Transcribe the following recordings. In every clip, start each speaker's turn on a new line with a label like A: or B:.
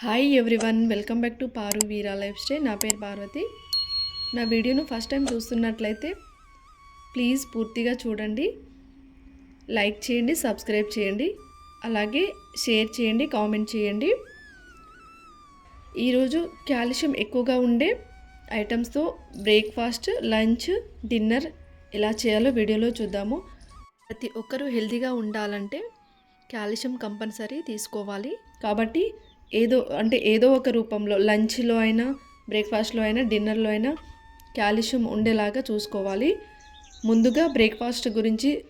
A: Hi everyone welcome back to Paru Veera lifestyle నా పేరు పార్వతి నా వీడియోను ఫస్ట్ టైం చూస్తున్నట్లయితే ప్లీజ్ పూర్తిగా చూడండి. లైక్ చేయండి సబ్స్క్రైబ్ చేయండి. అలాగే షేర్ చేయండి కామెంట్ చేయండి. ఈరోజు కాల్షియం ఎక్కువగా ఉండే ఐటమ్స్తో బ్రేక్ఫాస్ట్ లంచ్ డిన్నర్ ఎలా చేయాలో వీడియోలో చూద్దాము. ప్రతి ఒక్కరూ హెల్తీగా ఉండాలంటే కాల్షియం కంపల్సరీ తీసుకోవాలి. కాబట్టి ఏదో అంటే ఏదో ఒక రూపంలో లంచ్లో అయినా బ్రేక్ఫాస్ట్లో అయినా డిన్నర్లో అయినా క్యాల్షియం ఉండేలాగా చూసుకోవాలి. ముందుగా బ్రేక్ఫాస్ట్ గురించి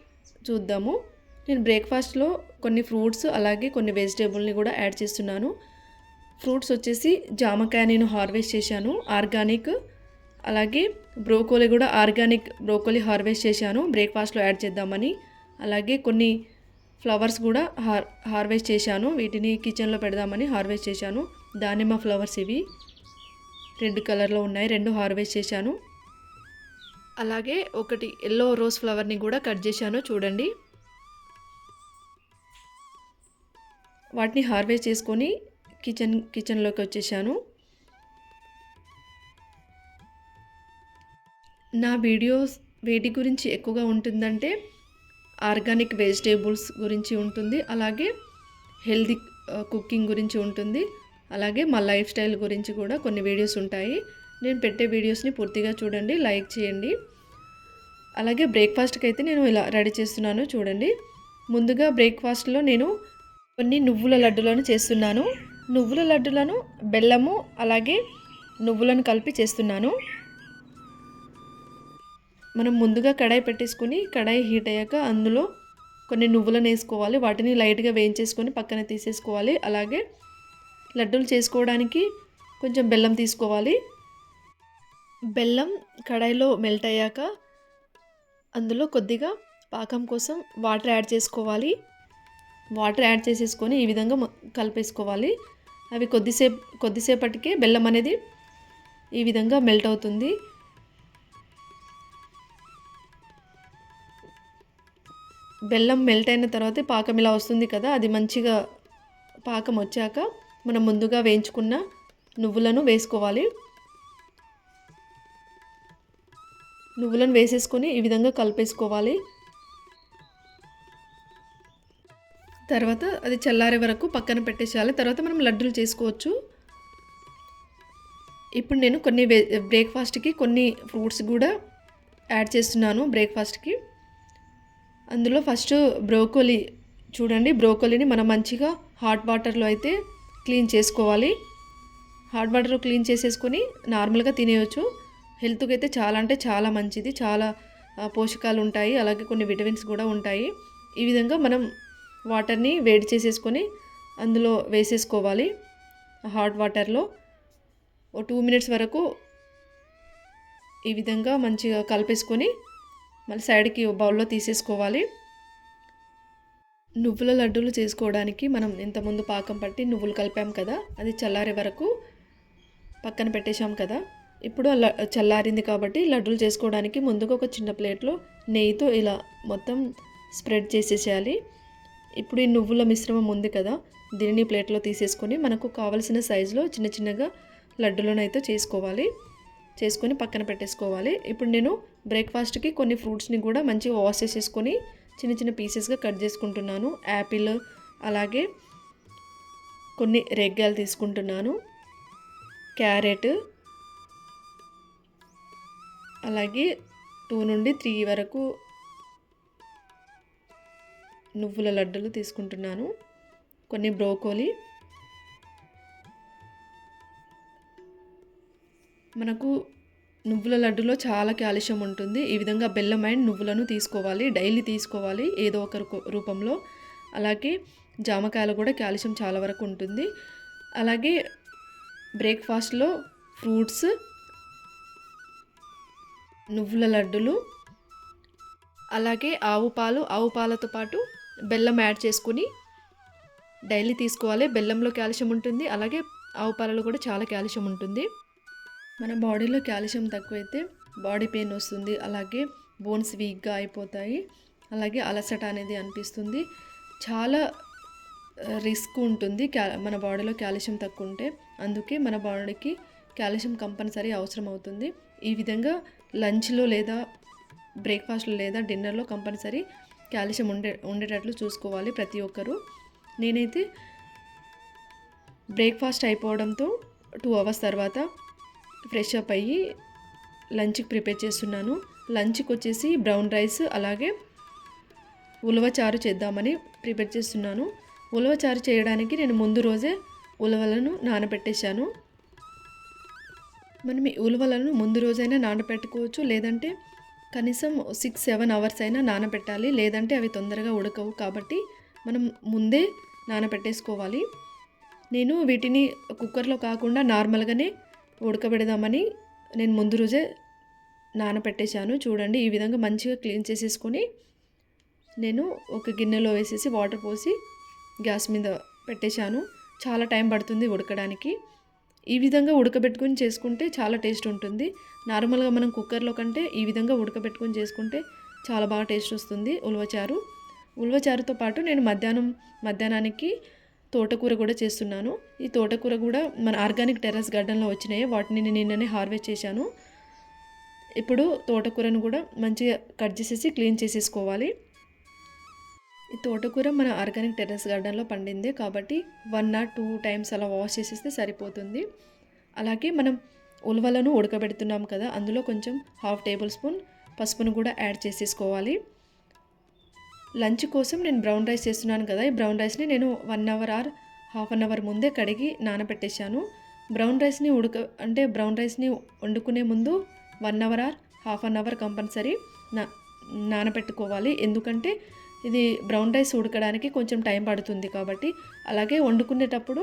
A: చూద్దాము. నేను బ్రేక్ఫాస్ట్లో కొన్ని ఫ్రూట్స్ అలాగే కొన్ని వెజిటేబుల్ని కూడా యాడ్ చేస్తున్నాను. ఫ్రూట్స్ వచ్చేసి జామకాయ నేను హార్వెస్ట్ చేశాను ఆర్గానిక్ అలాగే బ్రోకోలీ కూడా ఆర్గానిక్ బ్రోకోలీ హార్వెస్ట్ చేశాను బ్రేక్ఫాస్ట్లో యాడ్ చేద్దామని. అలాగే కొన్ని ఫ్లవర్స్ కూడా హార్ హార్వెస్ట్ చేశాను. వీటిని కిచెన్లో పెడదామని హార్వెస్ట్ చేశాను. దానిమ్మ ఫ్లవర్స్ ఇవి. రెడ్ కలర్లో ఉన్నాయి. రెండు హార్వెస్ట్ చేశాను. అలాగే ఒకటి ఎల్లో రోజ్ ఫ్లవర్ని కూడా కట్ చేశాను. చూడండి. వాటిని హార్వెస్ట్ చేసుకొని కిచెన్ కిచెన్లోకి వచ్చేసాను. నా వీడియోస్ వేటి గురించి ఎక్కువగా ఉంటుందంటే ఆర్గానిక్ వెజిటేబుల్స్ గురించి ఉంటుంది అలాగే హెల్దీ కుకింగ్ గురించి ఉంటుంది అలాగే మా లైఫ్ స్టైల్ గురించి కూడా కొన్ని వీడియోస్ ఉంటాయి. నేను పెట్టే వీడియోస్ని పూర్తిగా చూడండి లైక్ చేయండి. అలాగే బ్రేక్ఫాస్ట్కి అయితే నేను ఇలా రెడీ చేస్తున్నాను చూడండి. ముందుగా బ్రేక్ఫాస్ట్లో నేను కొన్ని నువ్వుల లడ్డులను చేస్తున్నాను. నువ్వుల లడ్డులను బెల్లము అలాగే నువ్వులను కలిపి చేస్తున్నాను. మనం ముందుగా కడాయి పెట్టేసుకుని కడాయి హీట్ అయ్యాక అందులో కొన్ని నువ్వులను వేసుకోవాలి. వాటిని లైట్గా వేయించేసుకొని పక్కన తీసేసుకోవాలి. అలాగే లడ్డూలు చేసుకోవడానికి కొంచెం బెల్లం తీసుకోవాలి. బెల్లం కడాయిలో మెల్ట్ అయ్యాక అందులో కొద్దిగా పాకం కోసం వాటర్ యాడ్ చేసుకోవాలి. వాటర్ యాడ్ చేసేసుకొని ఈ విధంగా కలిపేసుకోవాలి. అవి కొద్దిసేపు కొద్దిసేపటికే బెల్లం అనేది ఈ విధంగా మెల్ట్ అవుతుంది. బెల్లం మెల్ట్ అయిన తర్వాత పాకం ఇలా వస్తుంది కదా అది మంచిగా పాకం వచ్చాక మనం ముందుగా వేయించుకున్న నువ్వులను వేసుకోవాలి. నువ్వులను వేసేసుకొని ఈ విధంగా కలిపేసుకోవాలి. తర్వాత అది చల్లారే వరకు పక్కన పెట్టేసేయాలి. తర్వాత మనం లడ్డూలు చేసుకోవచ్చు. ఇప్పుడు నేను కొన్ని బ్రేక్ఫాస్ట్కి కొన్ని ఫ్రూట్స్ కూడా యాడ్ చేస్తున్నాను బ్రేక్ఫాస్ట్కి అందులో ఫస్ట్ బ్రోకోలీ చూడండి. బ్రోకోలీని మనం మంచిగా హాట్ వాటర్లో అయితే క్లీన్ చేసుకోవాలి. హాట్ వాటర్లో క్లీన్ చేసేసుకొని నార్మల్గా తినేయచ్చు. హెల్త్కి అయితే చాలా అంటే చాలా మంచిది. చాలా పోషకాలు ఉంటాయి. అలాగే కొన్ని విటమిన్స్ కూడా ఉంటాయి. ఈ విధంగా మనం వాటర్ని వేడి చేసేసుకొని అందులో వేసేసుకోవాలి. హాట్ వాటర్లో ఓ టూ మినిట్స్ వరకు ఈ విధంగా మంచిగా కలిపేసుకొని మళ్ళీ సైడ్కి బౌల్లో తీసేసుకోవాలి. నువ్వుల లడ్డూలు చేసుకోవడానికి మనం ఇంతకుముందు పాకం పట్టి నువ్వులు కలిపాం కదా అది చల్లారే వరకు పక్కన పెట్టేశాం కదా. ఇప్పుడు చల్లారింది కాబట్టి లడ్డూలు చేసుకోవడానికి ముందుగా ఒక చిన్న ప్లేట్లో నెయ్యితో ఇలా మొత్తం స్ప్రెడ్ చేసేసేయాలి. ఇప్పుడు ఈ నువ్వుల మిశ్రమం ఉంది కదా దీనిని ప్లేట్లో తీసేసుకొని మనకు కావలసిన సైజులో చిన్న చిన్నగా లడ్డులను అయితే చేసుకోవాలి. చేసుకొని పక్కన పెట్టేసుకోవాలి. ఇప్పుడు నేను బ్రేక్ఫాస్ట్కి కొన్ని ఫ్రూట్స్ని కూడా మంచిగా వాష్ చేసేసుకొని చిన్న చిన్న పీసెస్గా కట్ చేసుకుంటున్నాను. యాపిల్ అలాగే కొన్ని రెగ్గాలు తీసుకుంటున్నాను. క్యారెట్ అలాగే టూ నుండి త్రీ వరకు నువ్వుల లడ్డూలు తీసుకుంటున్నాను. కొన్ని బ్రోకోలీ. మనకు నువ్వుల లడ్డులో చాలా కాల్షియం ఉంటుంది. ఈ విధంగా బెల్లం అండ్ నువ్వులను తీసుకోవాలి. డైలీ తీసుకోవాలి. ఏదో ఒక రూపంలో. అలాగే జామకాయలు కూడా కాల్షియం చాలా వరకు ఉంటుంది. అలాగే బ్రేక్ఫాస్ట్లో ఫ్రూట్స్ నువ్వుల లడ్డులు అలాగే ఆవు పాలు. ఆవు పాలతో పాటు బెల్లం యాడ్ చేసుకుని డైలీ తీసుకోవాలి. బెల్లంలో కాల్షియం ఉంటుంది. అలాగే ఆవు పాలలో కూడా చాలా కాల్షియం ఉంటుంది. మన బాడీలో కాల్షియం తక్కువైతే బాడీ పెయిన్ వస్తుంది. అలాగే బోన్స్ వీక్గా అయిపోతాయి. అలాగే అలసట అనేది అనిపిస్తుంది. చాలా రిస్క్ ఉంటుంది. క్యా మన బాడీలో కాల్షియం తక్కువ ఉంటే అందుకే మన బాడీకి కాల్షియం కంపల్సరీ అవసరం అవుతుంది ఈ విధంగా లంచ్లో లేదా బ్రేక్ఫాస్ట్లో లేదా డిన్నర్లో కంపల్సరీ కాల్షియం ఉండే ఉండేటట్లు చూసుకోవాలి ప్రతి ఒక్కరూ. నేనైతే బ్రేక్ఫాస్ట్ అయిపోవడంతో టూ అవర్స్ తర్వాత ఫ్రెష్ అప్ అయ్యి లంచ్కి ప్రిపేర్ చేస్తున్నాను. లంచ్కి వచ్చేసి బ్రౌన్ రైస్ అలాగే ఉలవ చారు చేద్దామని ప్రిపేర్ చేస్తున్నాను. ఉలవ చారు చేయడానికి నేను ముందు రోజే ఉలవలను నానబెట్టేశాను. మనం ఈ ఉలవలను ముందు రోజైనా నానబెట్టుకోవచ్చు లేదంటే కనీసం సిక్స్ సెవెన్ అవర్స్ అయినా నానబెట్టాలి లేదంటే అవి తొందరగా ఉడకవు కాబట్టి మనం ముందే నానబెట్టేసుకోవాలి. నేను వీటిని కుక్కర్లో కాకుండా నార్మల్గానే ఉడకబెడదామని నేను ముందు రోజే నానపెట్టేశాను. చూడండి ఈ విధంగా మంచిగా క్లీన్ చేసేసుకొని నేను ఒక గిన్నెలో వేసేసి వాటర్ పోసి గ్యాస్ మీద పెట్టేశాను. చాలా టైం పడుతుంది ఉడకడానికి. ఈ విధంగా ఉడకబెట్టుకొని చేసుకుంటే చాలా టేస్ట్ ఉంటుంది. నార్మల్గా మనం కుక్కర్లో కంటే ఈ విధంగా ఉడకబెట్టుకొని చేసుకుంటే చాలా బాగా టేస్ట్ వస్తుంది. ఉలవచారు. ఉలవచారుతో పాటు నేను మధ్యాహ్నం మధ్యాహ్నానికి తోటకూర కూడా చేస్తున్నాను. ఈ తోటకూర కూడా మన ఆర్గానిక్ టెర్రస్ గార్డెన్లో వచ్చినాయి. వాటిని నేను నిన్ననే హార్వెస్ట్ చేశాను. ఇప్పుడు తోటకూరను కూడా మంచిగా కట్ చేసేసి క్లీన్ చేసేసుకోవాలి. ఈ తోటకూర మన ఆర్గానిక్ టెర్రస్ గార్డెన్లో పండింది. కాబట్టి వన్ ఆర్ టూ టైమ్స్ అలా వాష్ చేసేస్తే సరిపోతుంది. అలాగే మనం ఉలవలను ఉడకబెడుతున్నాం కదా అందులో కొంచెం హాఫ్ టేబుల్ స్పూన్ పసుపును కూడా యాడ్ చేసేసుకోవాలి. లంచ్ కోసం నేను బ్రౌన్ రైస్ చేస్తున్నాను కదా. ఈ బ్రౌన్ రైస్ని నేను one hour or half an hour ముందే కడిగి నానబెట్టేశాను. బ్రౌన్ రైస్ని ఉడక అంటే బ్రౌన్ రైస్ని వండుకునే ముందు one hour or half an hour compulsory నా నానబెట్టుకోవాలి. ఎందుకంటే ఇది బ్రౌన్ రైస్ ఉడకడానికి కొంచెం టైం పడుతుంది కాబట్టి అలాగే వండుకునేటప్పుడు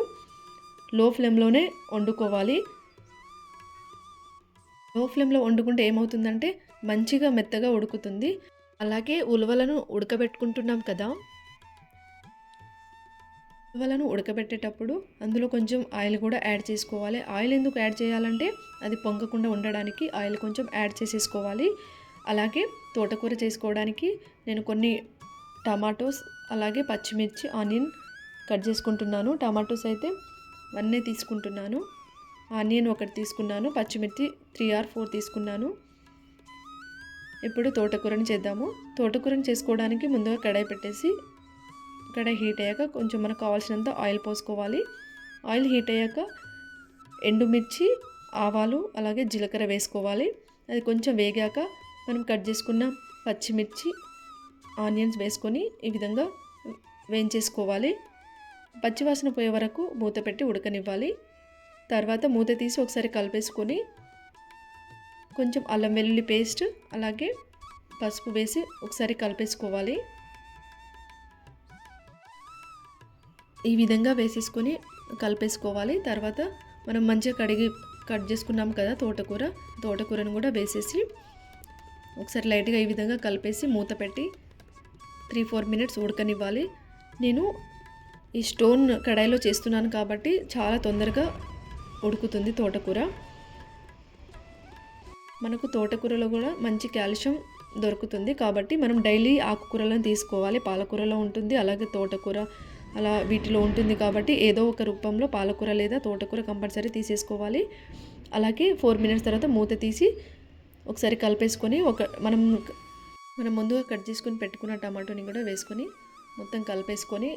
A: లో ఫ్లేమ్లోనే వండుకోవాలి. లో ఫ్లేమ్లో వండుకుంటే ఏమవుతుందంటే మంచిగా మెత్తగా ఉడుకుతుంది. అలాగే ఉలవలను ఉడకబెట్టుకుంటున్నాం కదా. ఉలవలను ఉడకబెట్టేటప్పుడు అందులో కొంచెం ఆయిల్ కూడా యాడ్ చేసుకోవాలి. ఆయిల్ ఎందుకు యాడ్ చేయాలంటే అది పొంగకుండా ఉండడానికి ఆయిల్ కొంచెం యాడ్ చేసేసుకోవాలి. అలాగే తోటకూర చేసుకోవడానికి నేను కొన్ని టమాటోస్ అలాగే పచ్చిమిర్చి ఆనియన్ కట్ చేసుకుంటున్నాను. టమాటోస్ అయితే అన్నీ తీసుకుంటున్నాను. ఆనియన్ ఒకటి తీసుకున్నాను పచ్చిమిర్చి త్రీ ఆర్ ఫోర్ తీసుకున్నాను. ఇప్పుడు తోటకూరని చేద్దాము. తోటకూరని చేసుకోవడానికి ముందుగా కడాయి పెట్టేసి కడాయి హీట్ అయ్యాక కొంచెం మనకు కావాల్సినంత ఆయిల్ పోసుకోవాలి. ఆయిల్ హీట్ అయ్యాక ఎండుమిర్చి ఆవాలు అలాగే జీలకర్ర వేసుకోవాలి. అది కొంచెం వేగాక మనం కట్ చేసుకున్న పచ్చిమిర్చి ఆనియన్స్ వేసుకొని ఈ విధంగా వేయించేసుకోవాలి. పచ్చివాసన పోయే వరకు మూత పెట్టి ఉడకనివ్వాలి. తర్వాత మూత తీసి ఒకసారి కలిపేసుకొని కొంచెం అల్లం వెల్లుల్లి పేస్ట్ అలాగే పసుపు వేసి ఒకసారి కలిపేసుకోవాలి. ఈ విధంగా వేసేసుకొని కలిపేసుకోవాలి. తర్వాత మనం మంచిగా కడిగి కట్ చేసుకున్నాం కదా తోటకూర తోటకూరను కూడా వేసేసి ఒకసారి లైట్గా ఈ విధంగా కలిపేసి మూత పెట్టి త్రీ ఫోర్ మినిట్స్ ఉడకనివ్వాలి. నేను ఈ స్టోన్ కడాయిలో చేస్తున్నాను కాబట్టి చాలా తొందరగా ఉడుకుతుంది తోటకూర. మనకు తోటకూరలో కూడా మంచి కాల్షియం దొరుకుతుంది. కాబట్టి మనం డైలీ ఆకుకూరలను తీసుకోవాలి. పాలకూరలో ఉంటుంది అలాగే తోటకూర అలా వీటిలో ఉంటుంది కాబట్టి ఏదో ఒక రూపంలో పాలకూర లేదా తోటకూర కంపల్సరీ తీసేసుకోవాలి. అలాగే ఫోర్ మినిట్స్ తర్వాత మూత తీసి ఒకసారి కలిపేసుకొని ఒక మనం మనం ముందుగా కట్ చేసుకొని పెట్టుకున్న టమాటోని కూడా వేసుకొని మొత్తం కలిపేసుకొని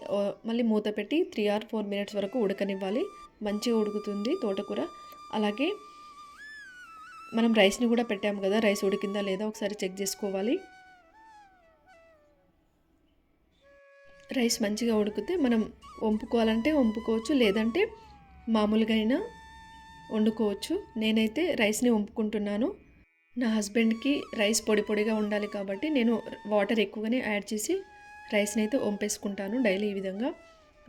A: మళ్ళీ మూత పెట్టి త్రీ ఆర్ ఫోర్ మినిట్స్ వరకు ఉడకనివ్వాలి. మంచిగా ఉడుకుతుంది తోటకూర. అలాగే మనం రైస్ని కూడా పెట్టాము కదా రైస్ ఉడికిందా లేదా ఒకసారి చెక్ చేసుకోవాలి. రైస్ మంచిగా ఉడికితే మనం వంపుకోవాలంటే వంపుకోవచ్చు లేదంటే మామూలుగా అయినా వండుకోవచ్చు. నేనైతే రైస్ని వంపుకుంటున్నాను. నా హస్బెండ్కి రైస్ పొడి పొడిగా ఉండాలి కాబట్టి నేను వాటర్ ఎక్కువగానే యాడ్ చేసి రైస్ని అయితే వంపేసుకుంటాను డైలీ ఈ విధంగా.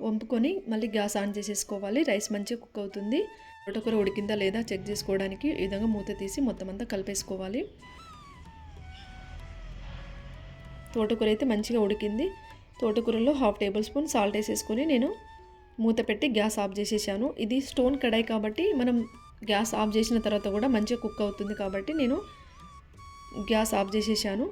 A: వంపుకొని మళ్ళీ గ్యాస్ ఆన్ చేసేసుకోవాలి రైస్ మంచిగా కుక్ అవుతుంది. తోటకూర ఉడికిందా లేదా చెక్ చేసుకోవడానికి ఈ విధంగా మూత తీసి మొత్తం అంతా కలిపేసుకోవాలి. తోటకూర అయితే మంచిగా ఉడికింది. తోటకూరలో హాఫ్ టేబుల్ స్పూన్ సాల్ట్ వేసేసుకొని నేను మూత పెట్టి గ్యాస్ ఆఫ్ చేసేసాను. ఇది స్టోన్ కడాయి కాబట్టి మనం గ్యాస్ ఆఫ్ చేసిన తర్వాత కూడా మంచిగా కుక్ అవుతుంది కాబట్టి నేను గ్యాస్ ఆఫ్ చేసేసాను.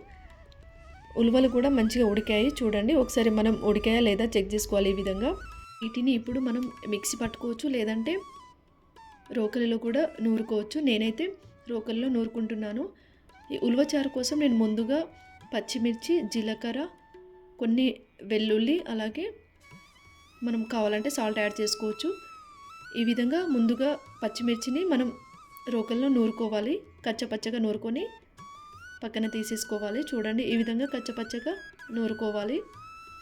A: ఉలువలు కూడా మంచిగా ఉడికాయి. చూడండి ఒకసారి మనం ఉడికాయా లేదా చెక్ చేసుకోవాలి ఈ విధంగా. వీటిని ఇప్పుడు మనం మిక్సీ పట్టుకోవచ్చు లేదంటే రోకలిలో కూడా నూరుకోవచ్చు. నేనైతే రోకలిలో నూరుకుంటున్నాను. ఈ ఉలవచారు కోసం నేను ముందుగా పచ్చిమిర్చి జీలకర్ర కొన్ని వెల్లుల్లి అలాగే మనం కావాలంటే సాల్ట్ యాడ్ చేసుకోవచ్చు. ఈ విధంగా ముందుగా పచ్చిమిర్చిని మనం రోకల్లో నూరుకోవాలి. కచ్చపచ్చగా నూరుకొని పక్కన తీసేసుకోవాలి. చూడండి ఈ విధంగా కచ్చపచ్చగా నూరుకోవాలి.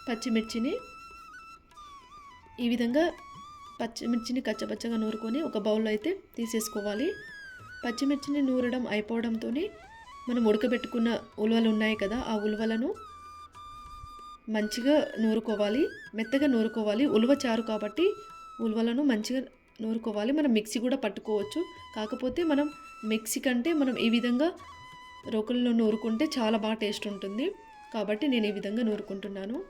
A: పచ్చిమిర్చిని ఈ విధంగా పచ్చిమిర్చిని కచ్చపచ్చగా నూరుకొని ఒక బౌల్లో అయితే తీసేసుకోవాలి. పచ్చిమిర్చిని నూరడం అయిపోవడంతో మనం ఉడకబెట్టుకున్న ఉలవలు ఉన్నాయి కదా ఆ ఉలవలను మంచిగా నూరుకోవాలి. మెత్తగా నూరుకోవాలి. ఉలవ చారు కాబట్టి ఉలవలను మంచిగా నూరుకోవాలి. మనం మిక్సీ కూడా పట్టుకోవచ్చు. కాకపోతే మనం మిక్సీ కంటే మనం ఈ విధంగా రోకల్లో నూరుకుంటే చాలా బాగా టేస్ట్ ఉంటుంది. కాబట్టి నేను ఈ విధంగా నూరుకుంటున్నాను.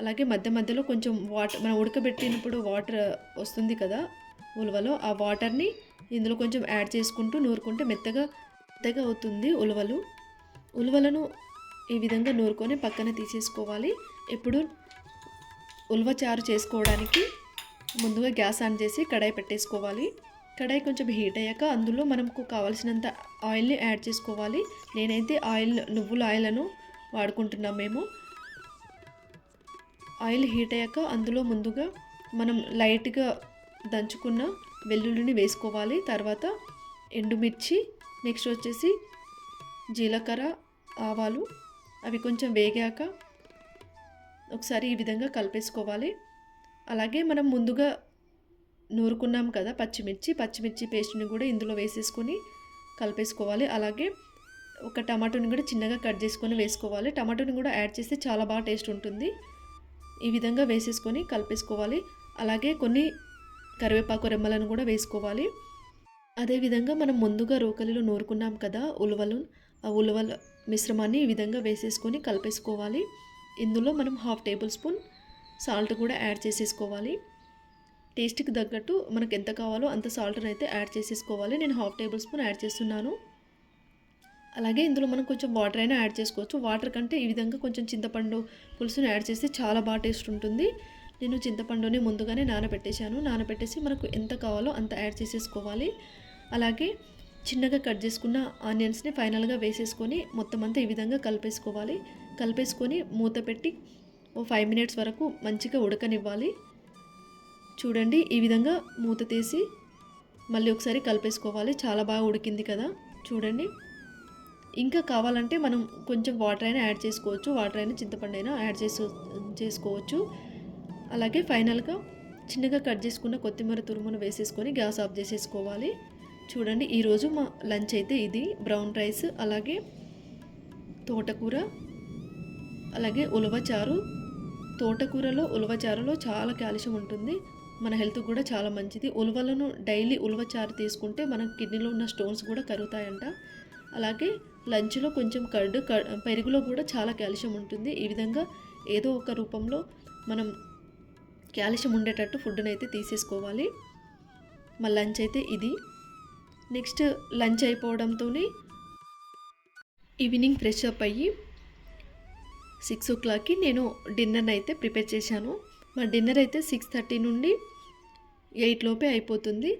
A: అలాగే మధ్య మధ్యలో కొంచెం వాటర్ మనం ఉడకబెట్టినప్పుడు వాటర్ వస్తుంది కదా ఉలవలో ఆ వాటర్ని ఇందులో కొంచెం యాడ్ చేసుకుంటూ నూరుకుంటే మెత్తగా మెత్తగా అవుతుంది ఉలవలు. ఉలవలను ఈ విధంగా నూరుకొని పక్కన తీసేసుకోవాలి. ఇప్పుడు ఉలవ చారు చేసుకోవడానికి ముందుగా గ్యాస్ ఆన్ చేసి కడాయి పెట్టేసుకోవాలి. కడాయి కొంచెం హీట్ అయ్యాక అందులో మనకు కావాల్సినంత ఆయిల్ని యాడ్ చేసుకోవాలి. నేనైతే ఆయిల్ నువ్వుల ఆయిల్ను వాడుకుంటున్నాం మేము. ఆయిల్ హీట్ అయ్యాక అందులో ముందుగా మనం లైట్గా దంచుకున్న వెల్లుల్లిని వేసుకోవాలి. తర్వాత ఎండుమిర్చి నెక్స్ట్ వచ్చేసి జీలకర్ర ఆవాలు అవి కొంచెం వేగాక ఒకసారి ఈ విధంగా కలిపేసుకోవాలి. అలాగే మనం ముందుగా నూరుకున్నాం కదా పచ్చిమిర్చి పచ్చిమిర్చి పేస్ట్ని కూడా ఇందులో వేసేసుకొని కలిపేసుకోవాలి. అలాగే ఒక టమాటోని కూడా చిన్నగా కట్ చేసుకొని వేసుకోవాలి. టమాటోని కూడా యాడ్ చేస్తే చాలా బాగా టేస్ట్ ఉంటుంది. ఈ విధంగా వేసేసుకొని కలిపేసుకోవాలి. అలాగే కొన్ని కరివేపాకు రెమ్మలను కూడా వేసుకోవాలి. అదేవిధంగా మనం ముందుగా రోకలిలో నూరుకున్నాం కదా ఉలవలు. ఆ ఉలవల మిశ్రమాన్ని ఈ విధంగా వేసేసుకొని కలిపేసుకోవాలి. ఇందులో మనం హాఫ్ టేబుల్ స్పూన్ సాల్ట్ కూడా యాడ్ చేసేసుకోవాలి. టేస్ట్కి తగ్గట్టు మనకు ఎంత కావాలో అంత సాల్ట్ని అయితే యాడ్ చేసేసుకోవాలి. నేను హాఫ్ టేబుల్ స్పూన్ యాడ్ చేస్తున్నాను. అలాగే ఇందులో మనం కొంచెం వాటర్ అయినా యాడ్ చేసుకోవచ్చు. వాటర్ కంటే ఈ విధంగా కొంచెం చింతపండు పులుసుని యాడ్ చేస్తే చాలా బాగా టేస్ట్ ఉంటుంది. నేను చింతపండుని ముందుగానే నానబెట్టేశాను. నానబెట్టేసి మనకు ఎంత కావాలో అంత యాడ్ చేసేసుకోవాలి. అలాగే చిన్నగా కట్ చేసుకున్న ఆనియన్స్ని ఫైనల్గా వేసేసుకొని మొత్తం అంతా ఈ విధంగా కలిపేసుకోవాలి. కలిపేసుకొని మూత పెట్టి ఓ ఫైవ్ మినిట్స్ వరకు మంచిగా ఉడకనివ్వాలి. చూడండి ఈ విధంగా మూత తీసి మళ్ళీ ఒకసారి కలిపేసుకోవాలి. చాలా బాగా ఉడికింది కదా. చూడండి. ఇంకా కావాలంటే మనం కొంచెం వాటర్ అయినా యాడ్ చేసుకోవచ్చు. వాటర్ అయినా చింతపండు అయినా యాడ్ చేసు చేసుకోవచ్చు. అలాగే ఫైనల్గా చిన్నగా కట్ చేసుకున్న కొత్తిమీర తురుమును వేసేసుకొని గ్యాస్ ఆఫ్ చేసేసుకోవాలి. చూడండి ఈరోజు మా లంచ్ అయితే ఇది. బ్రౌన్ రైస్ అలాగే తోటకూర అలాగే ఉలవ చారు. తోటకూరలో ఉలవ చారులో చాలా కాల్షియం ఉంటుంది. మన హెల్త్ కూడా చాలా మంచిది. ఉలవలను డైలీ ఉలవ చారు తీసుకుంటే మన కిడ్నీలో ఉన్న స్టోన్స్ కూడా కరుగుతాయంట. అలాగే లంచ్లో కొంచెం కర్డ్ పెరుగులో కూడా చాలా కాల్షియం ఉంటుంది. ఈ విధంగా ఏదో ఒక రూపంలో మనం కాల్షియం ఉండేటట్టు ఫుడ్ని అయితే తీసేసుకోవాలి. మా లంచ్ అయితే ఇది. నెక్స్ట్ లంచ్ అయిపోవడంతో ఈవినింగ్ ఫ్రెష్ అప్ అయ్యి సిక్స్ ఓ క్లాక్కి నేను డిన్నర్ని అయితే ప్రిపేర్ చేశాను. మా డిన్నర్ అయితే సిక్స్ థర్టీ నుండి ఎయిట్ లోపే అయిపోతుంది.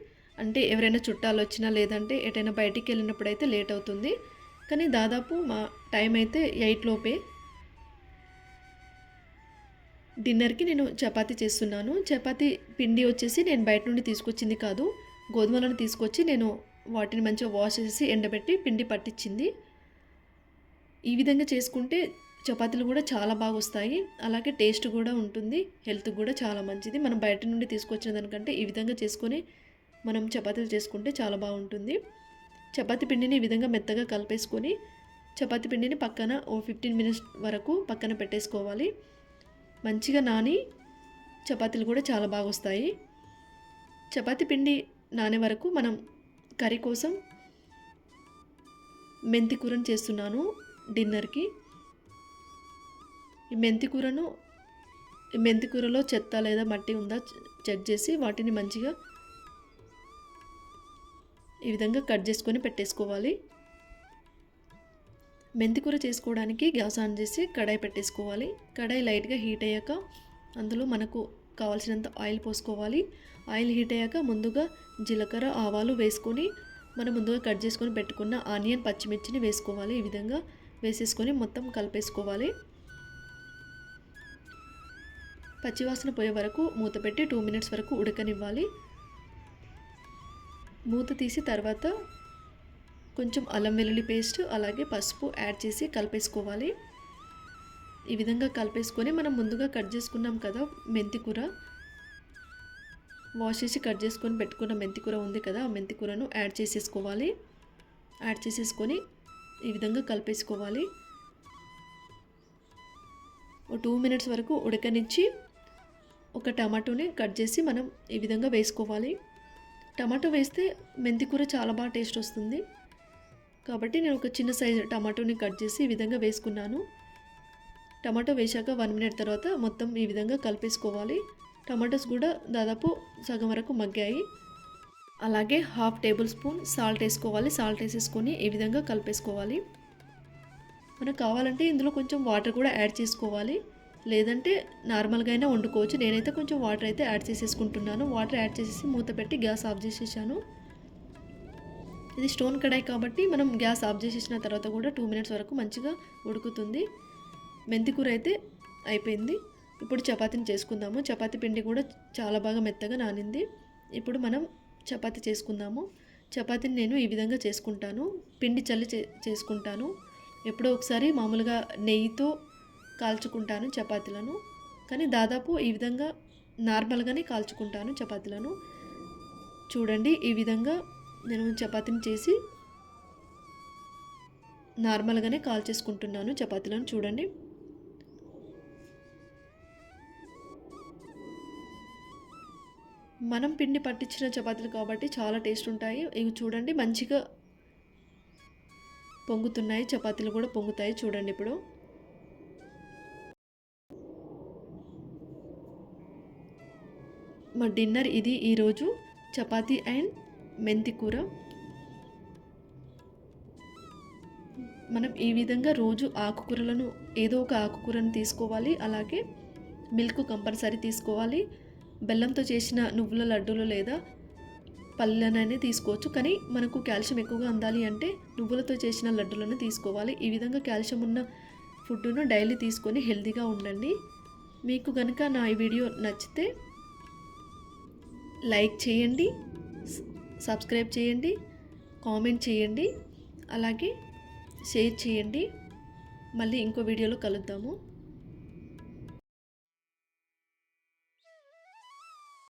A: అంటే ఎవరైనా చుట్టాలు వచ్చినా లేదంటే ఎటైనా బయటికి వెళ్ళినప్పుడు అయితే లేట్ అవుతుంది. కానీ దాదాపు మా టైం అయితే ఎయిట్ లోపే. డిన్నర్కి నేను చపాతి చేస్తున్నాను. చపాతీ పిండి వచ్చేసి నేను బయట నుండి తీసుకొచ్చింది కాదు. గోధుమలను తీసుకొచ్చి నేను వాటిని మంచిగా వాష్ చేసి ఎండబెట్టి పిండి పట్టించింది ఈ విధంగా చేసుకుంటే చపాతీలు కూడా చాలా బాగా వస్తాయి. అలాగే టేస్ట్ కూడా ఉంటుంది. హెల్త్ కూడా చాలా మంచిది. మనం బయట నుండి తీసుకొచ్చిన దానికంటే ఈ విధంగా చేసుకొని మనం చపాతీలు చేసుకుంటే చాలా బాగుంటుంది. చపాతి పిండిని ఈ విధంగా మెత్తగా కలిపేసుకొని చపాతి పిండిని పక్కన ఓ ఫిఫ్టీన్ మినిట్స్ వరకు పక్కన పెట్టేసుకోవాలి. మంచిగా నాని చపాతీలు కూడా చాలా బాగా వస్తాయి. చపాతి పిండి నానే వరకు మనం కర్రీ కోసం మెంతి కూరని చేస్తున్నాను డిన్నర్కి. ఈ మెంతి కూరను ఈ మెంతి కూరలో చెత్త లేదా మట్టి ఉందా చెక్ చేసి వాటిని మంచిగా ఈ విధంగా కట్ చేసుకొని పెట్టేసుకోవాలి. మెంతికూర చేసుకోవడానికి గ్యాస్ ఆన్ చేసి కడాయి పెట్టేసుకోవాలి. కడాయి లైట్గా హీట్ అయ్యాక అందులో మనకు కావాల్సినంత ఆయిల్ పోసుకోవాలి. ఆయిల్ హీట్ అయ్యాక ముందుగా జీలకర్ర ఆవాలు వేసుకొని మనం ముందుగా కట్ చేసుకొని పెట్టుకున్న ఆనియన్ పచ్చిమిర్చిని వేసుకోవాలి. ఈ విధంగా వేసేసుకొని మొత్తం కలిపేసుకోవాలి. పచ్చివాసన పోయే వరకు మూత పెట్టి టూ మినిట్స్ వరకు ఉడకనివ్వాలి. మూత తీసి తర్వాత కొంచెం అల్లం వెల్లుల్లి పేస్ట్ అలాగే పసుపు యాడ్ చేసి కలిపేసుకోవాలి. ఈ విధంగా కలిపేసుకొని మనం ముందుగా కట్ చేసుకున్నాం కదా మెంతి కూర. వాష్ చేసి కట్ చేసుకొని పెట్టుకున్న మెంతి కూర ఉంది కదా ఆ మెంతి కూరను యాడ్ చేసేసుకోవాలి. యాడ్ చేసేసుకొని ఈ విధంగా కలిపేసుకోవాలి. ఒక టూ మినిట్స్ వరకు ఉడకనిచ్చి ఒక టమాటోని కట్ చేసి మనం ఈ విధంగా వేసుకోవాలి. టమాటో వేస్తే మెంతి కూర చాలా బాగా టేస్ట్ వస్తుంది. కాబట్టి నేను ఒక చిన్న సైజు టమాటోని కట్ చేసి ఈ విధంగా వేసుకున్నాను. టమాటో వేశాక వన్ మినిట్ తర్వాత మొత్తం ఈ విధంగా కలిపేసుకోవాలి. టమాటోస్ కూడా దాదాపు సగం వరకు మగ్గాయి. అలాగే హాఫ్ టేబుల్ స్పూన్ సాల్ట్ వేసుకోవాలి. సాల్ట్ వేసేసుకొని ఈ విధంగా కలిపేసుకోవాలి. మనకు కావాలంటే ఇందులో కొంచెం వాటర్ కూడా యాడ్ చేసుకోవాలి. లేదంటే నార్మల్గా అయినా వండుకోవచ్చు. నేనైతే కొంచెం వాటర్ అయితే యాడ్ చేసేసుకుంటున్నాను. వాటర్ యాడ్ చేసేసి మూత పెట్టి గ్యాస్ ఆఫ్ చేసేసాను. ఇది స్టోన్ కడాయి కాబట్టి మనం గ్యాస్ ఆఫ్ చేసేసిన తర్వాత కూడా టూ మినిట్స్ వరకు మంచిగా ఉడుకుతుంది. మెంతి కూర అయితే అయిపోయింది. ఇప్పుడు చపాతీని చేసుకుందాము. చపాతీ పిండి కూడా చాలా బాగా మెత్తగా నానింది. ఇప్పుడు మనం చపాతీ చేసుకుందాము. చపాతీని నేను ఈ విధంగా చేసుకుంటాను. పిండి చల్లి చే చేసుకుంటాను. ఎప్పుడో ఒకసారి మామూలుగా నెయ్యితో కాల్చుకుంటాను చపాతీలను. కానీ దాదాపు ఈ విధంగా నార్మల్గానే కాల్చుకుంటాను చపాతీలను. చూడండి ఈ విధంగా నేను చపాతీని చేసి నార్మల్గానే కాల్ చేసుకుంటున్నాను చపాతీలను చూడండి. మనం పిండి పట్టించిన చపాతీలు కాబట్టి చాలా టేస్ట్ ఉంటాయి. ఇవి చూడండి మంచిగా పొంగుతున్నాయి. చపాతీలు కూడా పొంగుతాయి చూడండి ఇప్పుడు. మా డిన్నర్ ఇది ఈరోజు చపాతీ అండ్ మెంతి కూర. మనం ఈ విధంగా రోజు ఆకుకూరలను ఏదో ఒక ఆకుకూరను తీసుకోవాలి. అలాగే మిల్క్ కంపల్సరీ తీసుకోవాలి. బెల్లంతో చేసిన నువ్వుల లడ్డూలు లేదా పళ్ళనైనా తీసుకోవచ్చు. కానీ మనకు కాల్షియం ఎక్కువగా అందాలి అంటే నువ్వులతో చేసిన లడ్డూలను తీసుకోవాలి. ఈ విధంగా కాల్షియం ఉన్న ఫుడ్ను డైలీ తీసుకొని హెల్తీగా ఉండండి. మీకు కనుక నా ఈ వీడియో నచ్చితే లైక్ చేయండి సబ్స్క్రైబ్ చేయండి కామెంట్ చేయండి అలాగే షేర్ చేయండి. మళ్ళీ ఇంకో వీడియోలో కలుద్దాము.